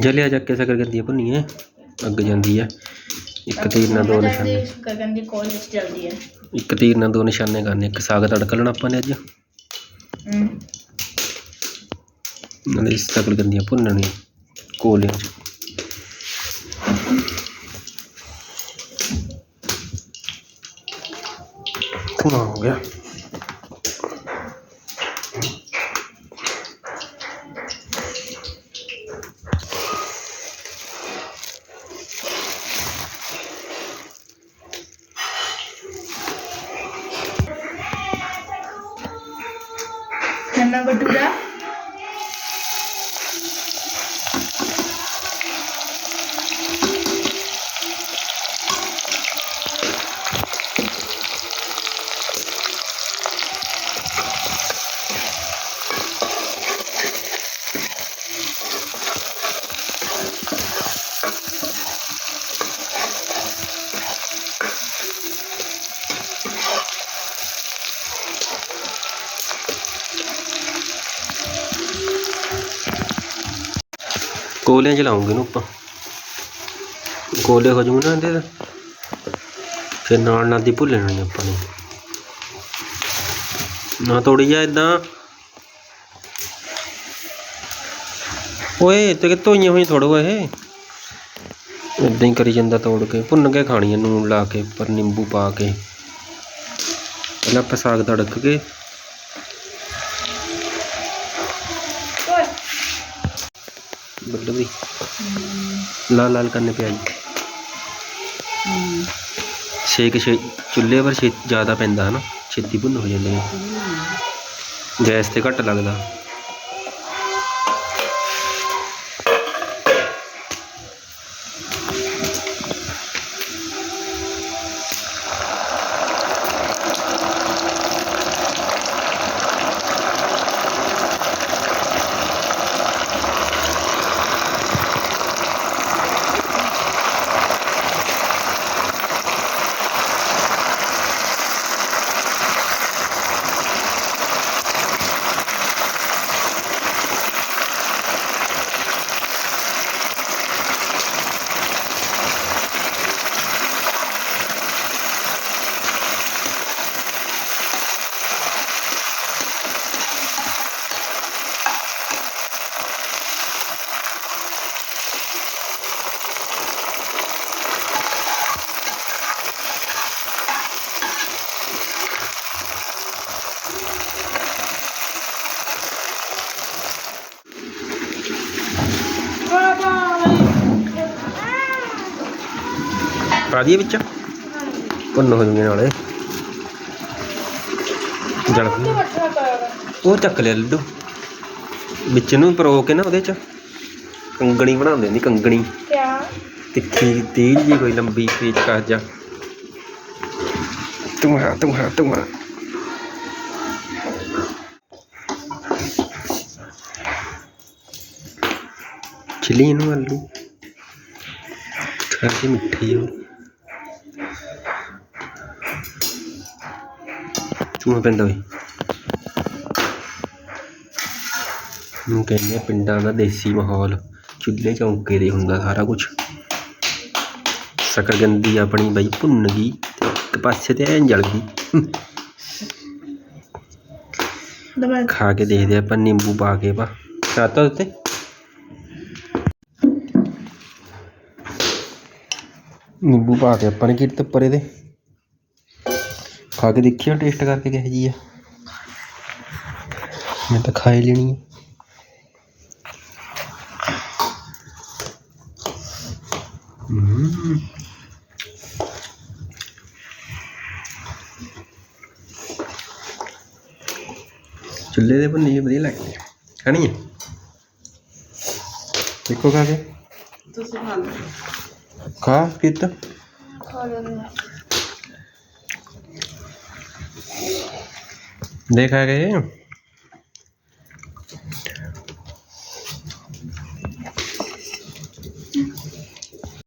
ਜਲਿਆ ਜਾ ਕੇ ਸਕਰ ਗੰਦੀਆਂ ਭੁੰਨੀਏ ਅੱਗ ਜਾਂਦੀ ਹੈ। ਇੱਕ ਤੀਰ ਨਾਲ ਦੋ ਨਿਸ਼ਾਨੇ। ਗਗਨ ਦੀ ਕੋਲ ਵਿੱਚ ਚੱਲਦੀ ਹੈ। ਇੱਕ ਤੀਰ ਨਾਲ ਦੋ ਨਿਸ਼ਾਨੇ ਕਰਨੇ ਇੱਕ ਸਾਗ ਤੜਕਾ ਲੈਣਾ ਆਪਾਂ ਨੇ ਅੱਜ। ਹਮ ਨਾਲੇ ਸਕਰ ਗੰਦੀਆਂ ਭੁੰਨਣੀਆਂ ਕੋਲਿਆਂ 'ਚ ਧੂਆਂ ਹੋ ਗਿਆ। number two, yeah. ਕੋਲਿਆਂ 'ਚ ਲਾਉਂਗੇ ਇਹਨੂੰ ਆਪਾਂ। ਕੋਲੇ ਹੋ ਜੂ ਨਾ ਇਹਦੇ ਫਿਰ ਨਾਲ ਨਾਲ ਦੀ ਭੁੱਲ ਲੈਣੀ ਆਪਾਂ ਨੂੰ। ਨਾ ਤੋੜੀ ਜਾ ਇਦਾਂ ਓਏ, ਤੇ ਕਿਤੋਂ ਹੋਈਆਂ ਹੋਈਆਂ ਥੋੜੋ ਇਹ? ਇਦਾਂ ਹੀ ਕਰੀ ਜਾਂਦਾ ਤੋੜ ਕੇ। ਭੁੰਨ ਕੇ ਖਾਣੀ ਨੂਨ ਲਾ ਕੇ, ਉੱਪਰ ਨਿੰਬੂ ਪਾ ਕੇ। ਪਹਿਲਾਂ ਆਪਾਂ ਸਾਗ ਤੜਕ ਕੇ ਬੱਲੂ ਵੀ। ਲਾਲ ਲਾਲ ਕਰਨੇ ਪਿਆਜ਼ ਛੇਕ ਛੇ ਚੁੱਲ੍ਹੇ ਪਰ ਛੇ ਜ਼ਿਆਦਾ ਪੈਂਦਾ ਹਨਾ, ਛੇਤੀ ਭੁੰਨ ਹੋ ਜਾਂਦੇ ਨੇ। ਗੈਸ ਤੇ ਘੱਟ ਲੱਗਦਾ। ਪਾ ਦਈਏ ਵਿੱਚ? ਭੁੰਨ ਹੋ ਜੂਗੇ ਨਾਲੇ। ਜਲ ਉਹ ਚੱਕ ਲਿਆ ਲੱਡੂ। ਵਿੱਚ ਨੂੰ ਪਰੋ ਕੇ ਨਾ ਉਹਦੇ ਚ। ਕੰਗਣੀ ਬਣਾਉਂਦੇ ਨੇ ਕੰਗਣੀ। ਕਿਆ? ਤਿੱਖੀ ਤੇਜ਼ ਜੀ ਕੋਈ ਲੰਬੀ ਪੇਚ ਕਰ ਜਾ। ਤੁਮਾ ਤੁਮਾ ਤੁਮਾ ਚਿੱਲੀ ਇਹਨੂੰ ਆਲੂ। ਖਾਤੇ ਮਿੱਠੀ ਹੋ ਚੂਹਾ ਪੈਂਦਾ ਹੋਈ ਨੂੰ ਕਹਿੰਦੇ ਪਿੰਡਾਂ ਦਾ ਦੇਸੀ ਮਾਹੌਲ। ਚੁੱਲ੍ਹੇ ਚੌਂਕੇ ਦੇ ਹੁੰਦਾ ਸਾਰਾ ਕੁਝ ਸਕਰਗੰਦੀ ਆਪਣੀ ਬਈ ਭੁੰਨ ਗਈ ਤੇ ਇੱਕ ਪਾਸੇ ਤੇ ਐਂ ਜਲ ਗਈ। ਖਾ ਕੇ ਦੇਖਦੇ ਆਪਾਂ ਨਿੰਬੂ ਪਾ ਕੇ ਪਾ ਖਾਤਾ ਉੱਤੇ। ਨਿੰਬੂ ਪਾ ਕੇ ਆਪਾਂ ਨੇ ਕਿਰਤ ਉੱਪਰ ਇਹਦੇ। ਖਾ ਕੇ ਦੇਖਿਓ ਟੇਸਟ ਕਰਕੇ ਕਿਹੋ ਜੀ ਆ? ਮੈਂ ਤਾਂ ਖਾ ਹੀ ਲੈਣੀ ਹੈ। ਚੁੱਲ੍ਹੇ ਦੇ ਭੁੰਨੀ ਵਧੀਆ ਲੱਗਦੀ ਹੈ ਖਾਣੀ ਹੈ ਦੇਖੋ ਖਾ ਕੇ। ਤੁਸੀਂ ਖਾ ਲਓ। ਖਾ ਕਿਤ ਖਾ ਲਓ ਦੇਖਾ ਗਏ